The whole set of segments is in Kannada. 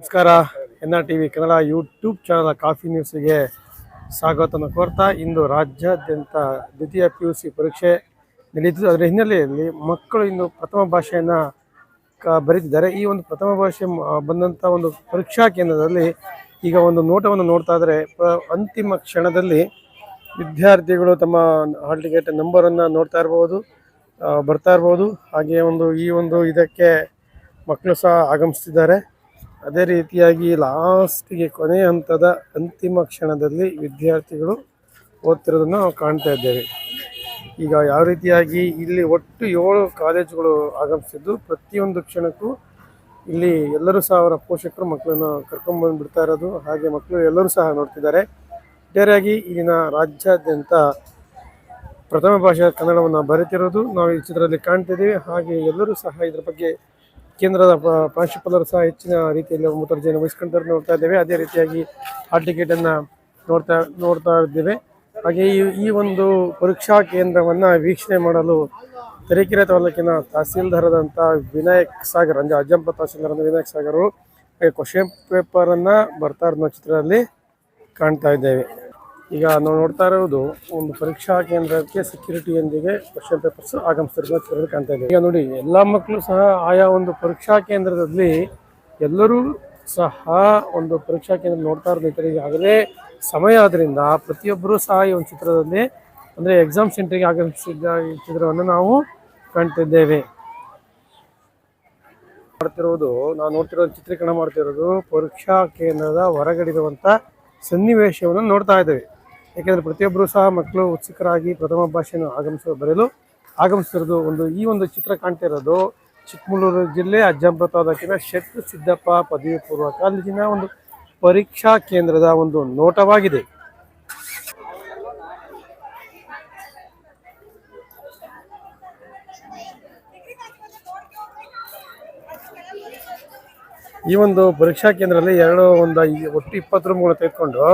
ನಮಸ್ಕಾರ. N R T V Kannada YouTube channel coffee ನ್ಯೂಸ್ಗೆ ಸ್ವಾಗತವನ್ನು ಕೋರ್ತಾ ಇಂದು ರಾಜ್ಯಾದ್ಯಂತ ದ್ವಿತೀಯ ಪಿ ಯು ಸಿ ಪರೀಕ್ಷೆ ನಡೀತಿದ್ದು ಅದರ ಹಿನ್ನೆಲೆಯಲ್ಲಿ ಮಕ್ಕಳು ಇಂದು ಪ್ರಥಮ ಭಾಷೆಯನ್ನು ಕ ಬರೀತಿದ್ದಾರೆ. ಈ ಒಂದು ಪ್ರಥಮ ಭಾಷೆ ಬಂದಂಥ ಒಂದು ಪರೀಕ್ಷಾ ಕೇಂದ್ರದಲ್ಲಿ ಈಗ ಒಂದು ನೋಟವನ್ನು ನೋಡ್ತಾ ಇದ್ದರೆ ಅಂತಿಮ ಕ್ಷಣದಲ್ಲಿ ವಿದ್ಯಾರ್ಥಿಗಳು ತಮ್ಮ ಹಾಲ್ ಟಿಕೆಟ್ ನಂಬರನ್ನು ನೋಡ್ತಾ ಇರ್ಬೋದು ಬರ್ತಾ ಇರ್ಬೋದು. ಹಾಗೆ ಒಂದು ಈ ಒಂದು ಇದಕ್ಕೆ ಮಕ್ಕಳು ಸಹ ಆಗಮಿಸ್ತಿದ್ದಾರೆ. ಅದೇ ರೀತಿಯಾಗಿ ಲಾಸ್ಟಿಗೆ ಕೊನೆಯ ಹಂತದ ಅಂತಿಮ ಕ್ಷಣದಲ್ಲಿ ವಿದ್ಯಾರ್ಥಿಗಳು ಓದ್ತಿರೋದನ್ನು ನಾವು ಕಾಣ್ತಾ ಇದ್ದೇವೆ. ಈಗ ಯಾವ ರೀತಿಯಾಗಿ ಇಲ್ಲಿ ಒಟ್ಟು ಏಳು ಕಾಲೇಜುಗಳು ಆಗಮಿಸಿದ್ದು, ಪ್ರತಿಯೊಂದು ಕ್ಷಣಕ್ಕೂ ಇಲ್ಲಿ ಎಲ್ಲರೂ ಸಹ ಅವರ ಪೋಷಕರು ಮಕ್ಕಳನ್ನು ಕರ್ಕೊಂಡ್ಬಂದು ಬಿಡ್ತಾ ಇರೋದು, ಹಾಗೆ ಮಕ್ಕಳು ಎಲ್ಲರೂ ಸಹ ನೋಡ್ತಿದ್ದಾರೆ. ಬೇರೆಯಾಗಿ ಇಲ್ಲಿನ ರಾಜ್ಯಾದ್ಯಂತ ಪ್ರಥಮ ಭಾಷೆ ಕನ್ನಡವನ್ನು ಬರೆತಿರೋದು ನಾವು ಈ ಚಿತ್ರದಲ್ಲಿ ಕಾಣ್ತಿದ್ದೀವಿ. ಹಾಗೆ ಎಲ್ಲರೂ ಸಹ ಇದರ ಬಗ್ಗೆ ಕೇಂದ್ರದ ಪ್ರ- ಪ್ರಾಂಶುಪಾಲರು ಸಹ ಹೆಚ್ಚಿನ ರೀತಿಯಲ್ಲಿ ಮುತುವರ್ಜಿಯನ್ನು ವಹಿಸ್ಕೊಂಡು ನೋಡ್ತಾ ಇದ್ದೇವೆ. ಅದೇ ರೀತಿಯಾಗಿ ಹಾಲ್ ಟಿಕೆಟನ್ನು ನೋಡ್ತಾ ನೋಡ್ತಾ ಇದ್ದೇವೆ. ಹಾಗೆ ಈ ಈ ಒಂದು ಪರೀಕ್ಷಾ ಕೇಂದ್ರವನ್ನು ವೀಕ್ಷಣೆ ಮಾಡಲು ತರೀಕೆರೆ ತಾಲೂಕಿನ ತಹಸೀಲ್ದಾರದಂಥ ವಿನಾಯಕ್ ಸಾಗರ್, ಅಂದರೆ ಅಜ್ಜಂಪ ತಹಸೀಲ್ದಾರ್ ವಿನಾಯಕ್ ಸಾಗರು ಕ್ವಶನ್ ಪೇಪರನ್ನು ಬರ್ತಾ ಇರೋ ಚಿತ್ರದಲ್ಲಿ ಕಾಣ್ತಾ ಇದ್ದೇವೆ. ಈಗ ನಾವು ನೋಡ್ತಾ ಇರೋದು ಒಂದು ಪರೀಕ್ಷಾ ಕೇಂದ್ರಕ್ಕೆ ಸೆಕ್ಯೂರಿಟಿಯೊಂದಿಗೆ ಕ್ವಶನ್ ಪೇಪರ್ಸ್ ಆಗಮಿಸ್ತಿರೋದು ಕಾಣ್ತಾ ಇದೆ. ಈಗ ನೋಡಿ, ಎಲ್ಲ ಮಕ್ಕಳು ಸಹ ಆಯಾ ಒಂದು ಪರೀಕ್ಷಾ ಕೇಂದ್ರದಲ್ಲಿ ಎಲ್ಲರೂ ಸಹ ಒಂದು ಪರೀಕ್ಷಾ ಕೇಂದ್ರ ನೋಡ್ತಾ ಇರೋದು ಈಗಾಗಲೇ ಸಮಯ ಆದ್ರಿಂದ ಪ್ರತಿಯೊಬ್ಬರೂ ಸಹ ಈ ಒಂದು ಚಿತ್ರದಲ್ಲಿ ಅಂದರೆ ಎಕ್ಸಾಮ್ ಸೆಂಟ್ರಿಗೆ ಆಗಮಿಸಿದ್ದ ಚಿತ್ರವನ್ನು ನಾವು ಕಾಣ್ತಿದ್ದೇವೆ ಮಾಡ್ತಿರೋದು ನಾವು ನೋಡ್ತಿರೋ ಚಿತ್ರೀಕರಣ ಮಾಡ್ತಿರೋದು ಪರೀಕ್ಷಾ ಕೇಂದ್ರದ ಹೊರಗಡಿರುವಂಥ ಸನ್ನಿವೇಶವನ್ನು ನೋಡ್ತಾ ಇದ್ದೇವೆ. ಯಾಕೆಂದರೆ ಪ್ರತಿಯೊಬ್ಬರೂ ಸಹ ಮಕ್ಕಳು ಉತ್ಸುಕರಾಗಿ ಪ್ರಥಮ ಭಾಷೆಯನ್ನು ಆಗಮಿಸಲು ಬರೆಯಲು ಆಗಮಿಸಿರೋದು ಒಂದು ಈ ಒಂದು ಚಿತ್ರ ಕಾಣ್ತಿರೋದು ಚಿಕ್ಕಮಗಳೂರು ಜಿಲ್ಲೆ ಅಜ್ಜಂಪುರ ಶೆಟ್ಟು ಸಿದ್ದಪ್ಪ ಪದವಿ ಪೂರ್ವ ಕಾಲೇಜಿನ ಒಂದು ಪರೀಕ್ಷಾ ಕೇಂದ್ರದ ಒಂದು ನೋಟವಾಗಿದೆ. ಈ ಒಂದು ಪರೀಕ್ಷಾ ಕೇಂದ್ರದಲ್ಲಿ ಎರಡು ಒಂದು ಒಟ್ಟು ಇಪ್ಪತ್ತು ರೂಮ್ಗಳು ತೆಗೆದುಕೊಂಡು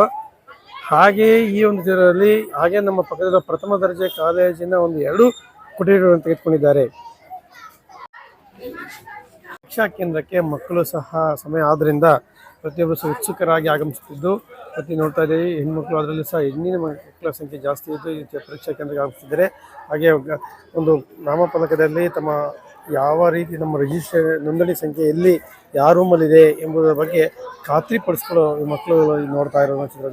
ಹಾಗೆ ಈ ಒಂದು ಇದರಲ್ಲಿ ಹಾಗೆ ನಮ್ಮ ಪಕ್ಕದ ಪ್ರಥಮ ದರ್ಜೆ ಕಾಲೇಜಿನ ಒಂದು ಎರಡು ಕೊಠಡಿಗಳನ್ನು ತೆಗೆದುಕೊಂಡಿದ್ದಾರೆ. ಶಿಕ್ಷಾ ಕೇಂದ್ರಕ್ಕೆ ಮಕ್ಕಳು ಸಹ ಸಮಯ ಆದ್ದರಿಂದ ಪ್ರತಿಯೊಬ್ಬರು ಸಹ ಉತ್ಸುಕರಾಗಿ ಆಗಮಿಸುತ್ತಿದ್ದು, ಪ್ರತಿ ನೋಡ್ತಾ ಇದ್ದೀವಿ ಹೆಣ್ಮಕ್ಳು ಅದರಲ್ಲಿ ಸಹ ಹೆಣ್ಣಿನ ಮಕ್ಕಳ ಸಂಖ್ಯೆ ಜಾಸ್ತಿ ಇದ್ದು ಈ ಪರೀಕ್ಷಾ ಕೇಂದ್ರಕ್ಕೆ ಆಗಮಿಸುತ್ತಿದ್ದಾರೆ. ಹಾಗೆ ಒಂದು ನಾಮಫಲಕದಲ್ಲಿ ತಮ್ಮ ಯಾವ ರೀತಿ ನಮ್ಮ ರಿಜಿಸ್ಟರ್ ನೋಂದಣಿ ಸಂಖ್ಯೆ ಎಲ್ಲಿ, ಯಾವ ರೂಮಲ್ಲಿದೆ ಎಂಬುದರ ಬಗ್ಗೆ ಖಾತ್ರಿಪಡಿಸ್ಕೊಳ್ಳೋ ಮಕ್ಕಳು ನೋಡ್ತಾ ಇರೋ ಚಿತ್ರದಲ್ಲಿ